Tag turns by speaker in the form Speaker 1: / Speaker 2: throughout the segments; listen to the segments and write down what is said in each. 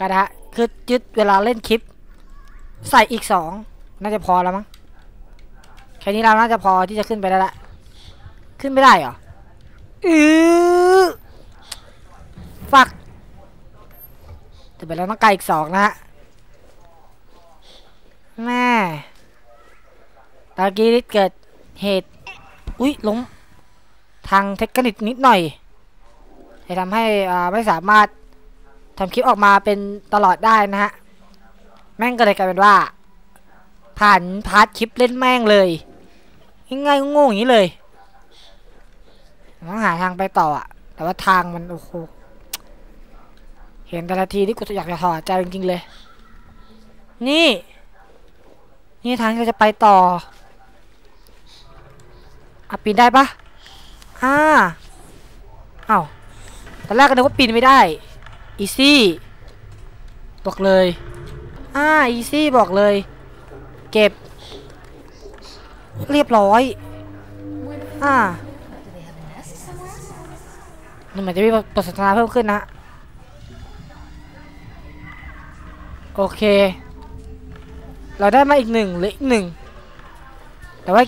Speaker 1: กันนะฮะคือยึดเวลาเล่นคลิป ใส่อีกสองน่าจะพอแล้วมั้งแค่นี้เราน่าจะพอที่จะขึ้นไปได้ละขึ้นไม่ได้เหรออือฟักแต่ไปแล้วต้องไกลอีกสองนะฮะแม่ตะกี้เกิดเหตุ อุ้ยล้มทางเทคนิคนิดหน่อยจะทำให้อ่าไม่สามารถ ทำคลิปออกมาเป็นตลอดได้นะฮะ แม่งก็เลยกลายเป็นว่า ผ่านพาร์ทคลิปเล่นแม่งเลยง่ายๆโง่ๆอย่างนี้เลยต้องหาทางไปต่ออะแต่ว่าทางมันโอ้โหเห็นแต่ละทีที่กูอยากจะถอดใจจริงๆเลย นี่ นี่ทางที่เราจะไปต่ออะปีนได้ปะอ่าเอ้าตอนแรกก็นึกว่าปีนไม่ได้ อีซี่ บอกเลย อ่า อีซี่ บอกเลย เก็บ เรียบร้อย อ่านี่เหมือนจะมีบทสนทนาเพิ่มขึ้นนะ โอเค เราได้มาอีกหนึ่งเหลืออีกหนึ่ง แต่ว่า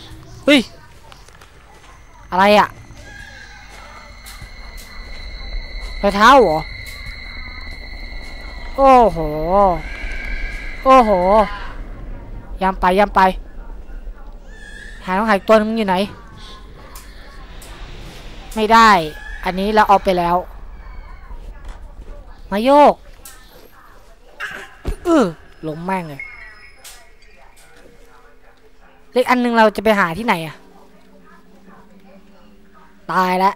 Speaker 1: เฮ้ย อะไรอะรอยเท้าเหรอ โอ้โห โอ้โหยำไปยำไป หาต้องหายตัวนึงอยู่ไหน ไม่ได้ อันนี้เราเอาไปแล้ว มาโยกเออลงแม่งเลยเล็กอันหนึงเราจะไปหาที่ไหนอะตายแล้ว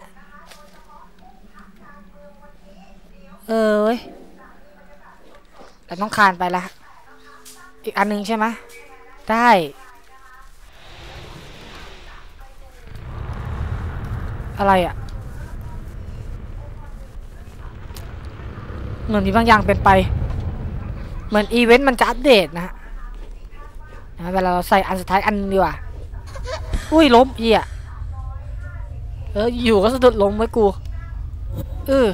Speaker 1: เออเว้ย เราต้องคานไปละ อีกอันหนึงใช่ไหมได้ อะไรอะ่ะ เหมือนมีบางอย่างเป็นไป เหมือนอีเวนต์มันจะอัปเดตนะฮะเวลาเราใส่อันสุดท้ายอันดีกว่า อุ้ยล้มเหี้ยเอออยู่ก็สะดุดล้มไว้กูเออ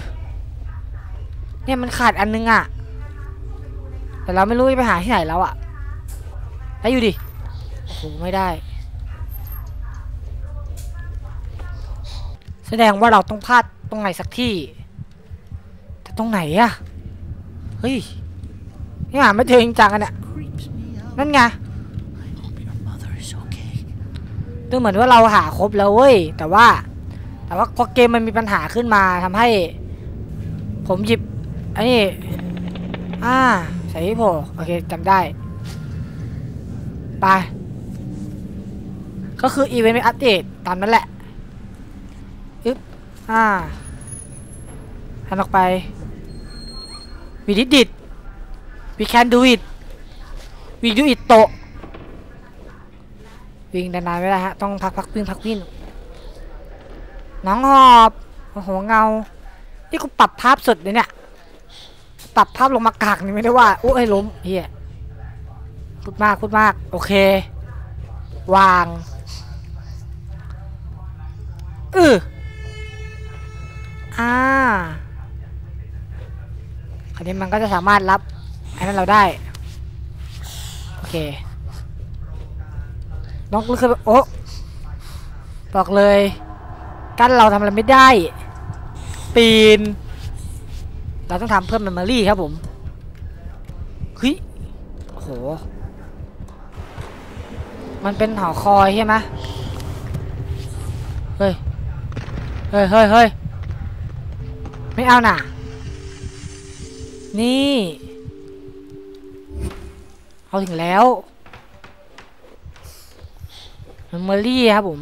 Speaker 1: เนี่ยมันขาดอันนึงอะ แต่เราไม่รู้จะไปหาที่ไหนแล้วอะไปอยู่ดิโอ้โหไม่ได้ แสดงว่าเราต้องพลาดตรงไหนสักที่แต่ตรงไหนอะเฮ้ยนี่หาไม่เจอจริงจังกันอะ
Speaker 2: creeps me out.
Speaker 1: นั่นไงดูเหมือนว่าเราหาครบแล้วเว้ย แต่ว่า แต่ว่าพอเกมมันมีปัญหาขึ้นมาทำให้ ผมหยิบไอ้นี่อ่า ใส่ที่โผล่โอเคจำได้ ไป ก็คืออีเวนต์ไม่อัปเดตตามนั้นแหละอึ๊บอ่าหันออกไป we did it we can do it we do it โตวิ่งนานๆไม่ได้ฮะ ต้องพักพักวิ่งพักวิ่งน้องหอบโอ้โหเงา นี่กูปรับภาพสุดเลยเนี่ย ปรับภาพลงมากากนี่ไม่ได้ว่าโอ้ยล้มเฮียพูดมากพูดมาก โอเค วางเอออ่าคราวนี้มันก็จะสามารถรับไอันนั้นเราได้ โอเคน้องก็คือโอ้บอกเลย กั้นเราทำอะไรไม่ได้ ปีน เราต้องทำเพิ่มเมมโมรี่ครับผมเฮ้ยโอ้โห มันเป็นหอคอยใช่ไหมเฮ้ย เฮ้ยเฮ้ยเฮ้ยไม่เอาน่ะ นี่ เอาถึงแล้วเมมโมรี่ครับผม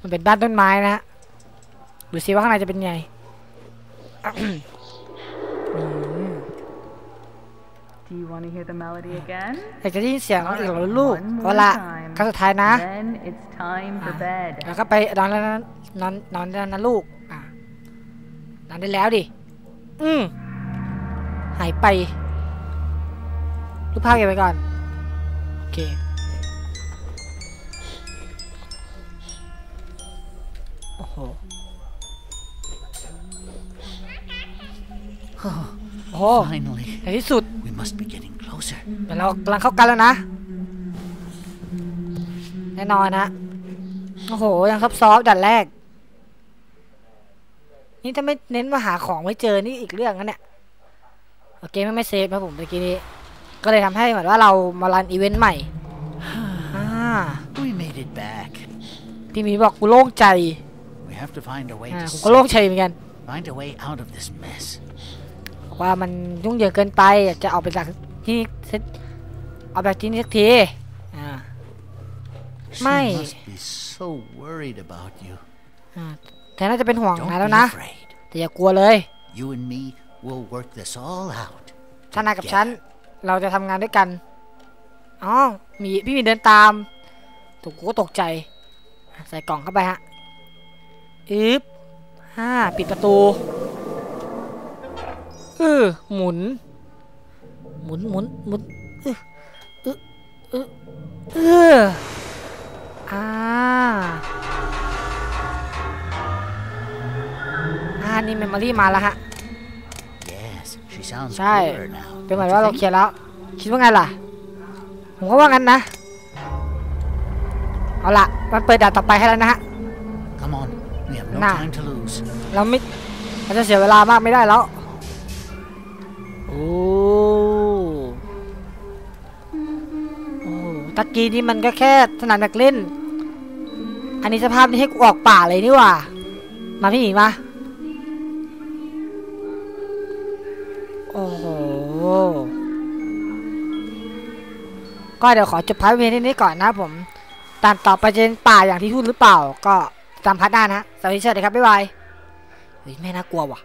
Speaker 1: มันเป็นบ้านต้นไม้นะฮะดูซิว่าข้างในจะเป็นไง อืม
Speaker 3: Do you want to hear the melody again?
Speaker 1: อยากจะได้ยินเสียงอีกเหรอลูกเอาละครั้งสุดท้ายนะ
Speaker 3: Then it's time for bed.
Speaker 1: แล้วก็ไปนอนแล้วนะนอนนอนแล้วนะลูกอะนอนได้แล้วดิ อืมหายไปรูปภาพเก็บไว้ก่อน โอเคโอ้โห โอ้โอ้
Speaker 2: Finally.
Speaker 1: ในที่สุด
Speaker 2: We must be getting closer.
Speaker 1: เดี๋ยวเรากำลังเข้ากันแล้วนะ แน่นอนนะ โอ้โห ยังซับซ้อนดันแรก นี่ถ้าไม่เน้นมาหาของไม่เจอนี่อีกเรื่องนะเนี่ยโอเคไม่ไม่เซฟนะผมเมื่อกี้นี้ ก็เลยทำให้เหมือนว่าเรามารันอีเวนต์ใหม่อ่า
Speaker 2: We made it back.
Speaker 1: พี่หมีบอกกูโล่งใจ
Speaker 2: We have to find a way
Speaker 1: อ่า
Speaker 2: to
Speaker 1: ผมก็โล่ง
Speaker 2: save-
Speaker 1: ใจเหมือนกัน ว่ามันยุ่งเหยิงเกินไปอยากจะออกไปจากที่นี่สักเอาแบบที่นี่สักทีอ่า
Speaker 2: She
Speaker 1: Mai.
Speaker 2: must be so worried about you.
Speaker 1: อ่าแต่น่าจะเป็นห่วง
Speaker 2: Don't
Speaker 1: นาย
Speaker 2: be
Speaker 1: แล้วนะ
Speaker 2: afraid.
Speaker 1: แต่อย่ากลัวเลย
Speaker 2: You and me will work this all out.
Speaker 1: ถ้านายกับฉันเราจะทำงานด้วยกันอ๋อมีพี่มีเดินตามถูกกูก็ตกใจ ใส่กล่องเข้าไปฮะอึ๊บห้าปิดประตู เออหมุน หมุนหมุนหมุนเออเออเออเอออ่าอ่านี่เมมโมรี่มาแล้วฮะ
Speaker 2: Yes, she sounds
Speaker 1: ใช่
Speaker 2: clearer now.
Speaker 1: เป็นเหมือน
Speaker 2: don't
Speaker 1: ว่า
Speaker 2: you
Speaker 1: เรา
Speaker 2: think?
Speaker 1: เคลียร์แล้ว คิดว่าไงล่ะ ผมก็ว่างั้นนะ เอาล่ะมันเปิดด่านต่อไปให้แล้วนะฮะ
Speaker 2: Come on, we have no
Speaker 1: Nah.
Speaker 2: time to lose.
Speaker 1: เราไม่เราจะเสียเวลามากไม่ได้แล้วโอ้โอ้ตะกี้นี่มันก็แค่สนามนักเล่น อันนี้สภาพนี่ให้กูออกป่าเลยนี่ว่า มาพี่หมีมา โอ้โห ก็เดี๋ยวขอจบพาร์ทเวนี้ก่อนนะผม ตามต่อไปจะเป็นป่าอย่างที่พูดหรือเปล่า ก็ตามพาร์ทหน้านะสวัสดีเชิญเลยครับ บ๊ายบายเฮ้ยแม่น่ากลัวว่ะ